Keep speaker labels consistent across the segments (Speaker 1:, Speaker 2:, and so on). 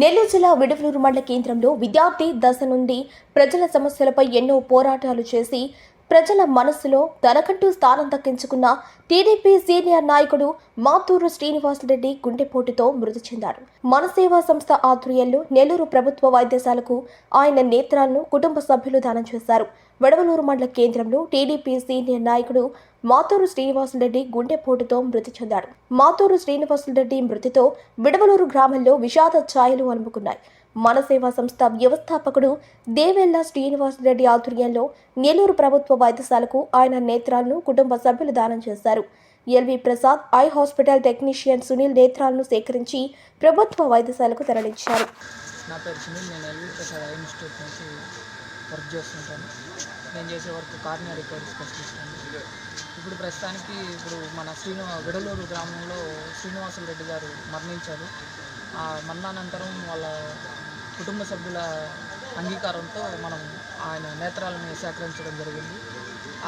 Speaker 1: నెల్లూరు జిల్లా విడవలూరు మండల కేంద్రంలో విద్యార్థి దశ నుండి ప్రజల సమస్యలపై ఎన్నో పోరాటాలు చేసి ప్రజల మనస్సులో తనకంటూ స్థానం దక్కించుకున్న టీడీపీ సీనియర్ నాయకుడు మాతూరు శ్రీనివాసరెడ్డి గుండెపోటుతో మృతి చెందారు. మనసేవా సంస్థ ఆధ్వర్యంలో నెల్లూరు ప్రభుత్వ వైద్యశాలకు ఆయన నేత్రాలను కుటుంబ సభ్యులు దానం చేశారు. వడవలూరు మండల కేంద్రంలో టీడీపీ సీనియర్ నాయకుడు మాతూరు శ్రీనివాసులరెడ్డి గుండెపోటుతో మృతి చెందాడు. మాతూరు శ్రీనివాసులరెడ్డి మృతితో విడవలూరు గ్రామంలో విషాద ఛాయలు అలుముకున్నాయి. మనసేవా సంస్థ వ్యవస్థాపకుడు దేవెల్ల శ్రీనివాసరెడ్డి ఆధ్వర్యంలో నెల్లూరు ప్రభుత్వ వైద్యశాలకు ఆయన నేత్రాలను కుటుంబ సభ్యులు దానం చేశారు. LV Prasad eye hospital technician Sunil నేత్రాలను సేకరించి ప్రభుత్వ వైద్యశాలకు తరలించారు.
Speaker 2: నా పేరు సునీల్ నేను ప్రసాద్ ఐ ఇన్స్టిట్యూట్ నుంచి వర్క్ చేస్తుంటాను. నేను చేసే వర్క్ కార్నియా రికవరీ స్పెషలిస్ట్ అండి ఇప్పుడు ప్రస్తుతానికి ఇప్పుడు మన శ్రీను విడలూరు గ్రామంలో శ్రీనివాసులు రెడ్డి గారు మరణించారు. ఆ మరణానంతరం వాళ్ళ కుటుంబ సభ్యుల అంగీకారంతో మనం ఆయన నేత్రాలను సేకరించడం జరిగింది.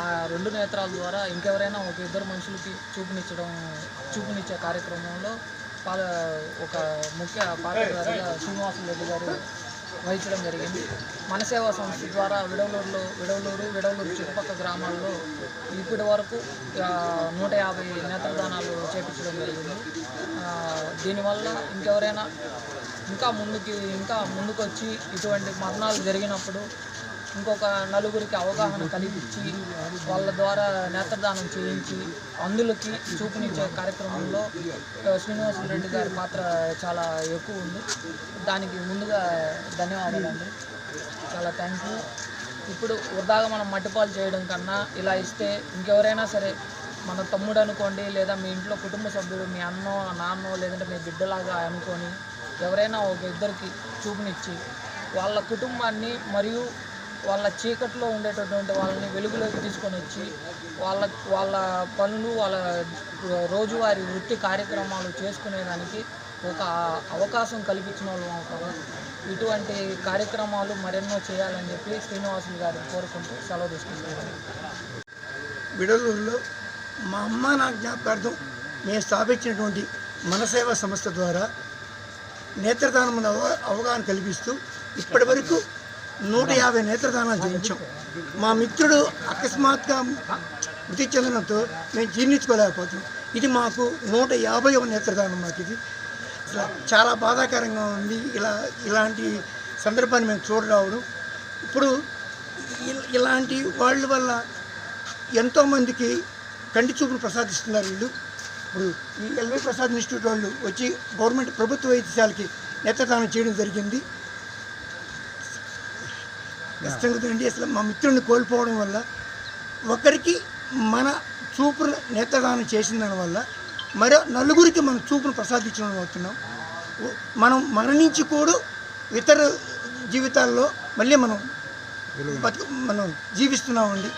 Speaker 2: ఆ రెండు నేత్రాల ద్వారా ఇంకెవరైనా ఒక ఇద్దరు మనుషులకి చూపునిచ్చడం చూపునిచ్చే కార్యక్రమంలో పాల ఒక ముఖ్య పాత్రధారిగా శ్రీనివాసులు రెడ్డి గారు వహించడం జరిగింది. మనసేవా సంస్థ ద్వారా విడవలూరులో విడవలూరు విడవలూరు చుట్టుపక్కల గ్రామాల్లో ఇప్పటి వరకు నూట యాభై నేత్రదానాలు చేపించడం జరిగింది. దీనివల్ల ఇంకెవరైనా ఇంకా ముందుకి ఇంకా ముందుకొచ్చి ఇటువంటి మరణాలు జరిగినప్పుడు ఇంకొక నలుగురికి అవగాహన కలిగించి వాళ్ళ ద్వారా నేత్రదానం చేయించి అందులకి చూపునిచ్చే కార్యక్రమంలో ఆ, శ్రీనివాసులు రెడ్డి గారి పాత్ర చాలా ఎక్కువ ఉంది. దానికి ముందుగా ధన్యవాదాలండి. చాలా థ్యాంక్ యూ ఇప్పుడు వృధాగా మనం మట్టిపాలు చేయడం కన్నా ఇలా ఇస్తే ఇంకెవరైనా సరే మన తమ్ముడు అనుకోండి లేదా మీ ఇంట్లో కుటుంబ సభ్యుడు మీ అన్నో నాన్నో లేదంటే మీ బిడ్డలాగా అనుకొని ఎవరైనా ఒక ఇద్దరికి చూపునిచ్చి వాళ్ళ కుటుంబాన్ని మరియు వాళ్ళ చీకట్లో ఉండేటటువంటి వాళ్ళని వెలుగులోకి తీసుకొని వచ్చి వాళ్ళ వాళ్ళ పనులు వాళ్ళ రోజువారీ వృత్తి కార్యక్రమాలు చేసుకునేదానికి ఒక అవకాశం కల్పించిన వాళ్ళు అవుతారు ఇటువంటి కార్యక్రమాలు మరెన్నో చేయాలని చెప్పి శ్రీనివాసులు గారిని కోరుకుంటూ సెలవు తీసుకుంటున్నాను.
Speaker 3: విడలూరులో మా అమ్మ నా జ్ఞాపకార్థం మేము స్థాపించినటువంటి మనసేవ సంస్థ ద్వారా నేత్రదానం అవగాహన కల్పిస్తూ ఇప్పటి వరకు నూట యాభై నేత్రదానాలు చేయించాం మా మిత్రుడు అకస్మాత్గా మృతి చెందడంతో మేము జీర్ణించుకోలేకపోతున్నాం. ఇది మాకు నూట యాభై నేత్రదానం మాకు ఇది. చాలా బాధాకరంగా ఉంది. ఇలా ఇలాంటి సందర్భాన్ని మేము చూడరావడం. ఇప్పుడు ఇలాంటి వాళ్ళ వల్ల ఎంతోమందికి కంటి చూపును ప్రసాదిస్తున్నారు వీళ్ళు. ఇప్పుడు ఈ ఎల్వి ప్రసాద్ ఇన్స్టిట్యూట్ వాళ్ళు వచ్చి గవర్నమెంట్ ప్రభుత్వ వైద్యశాలకి నేత్రదానం చేయడం జరిగింది. కష్టంగా అసలు మా మిత్రుడిని కోల్పోవడం వల్ల ఒకరికి మన చూపును నేత్రదానం చేసిన దానివల్ల మరో నలుగురికి మన చూపును ప్రసాదించడం అవుతున్నాం. మనం మరణించి కూడా ఇతర జీవితాల్లో మళ్ళీ మనం బతుకు మనం జీవిస్తున్నామండి.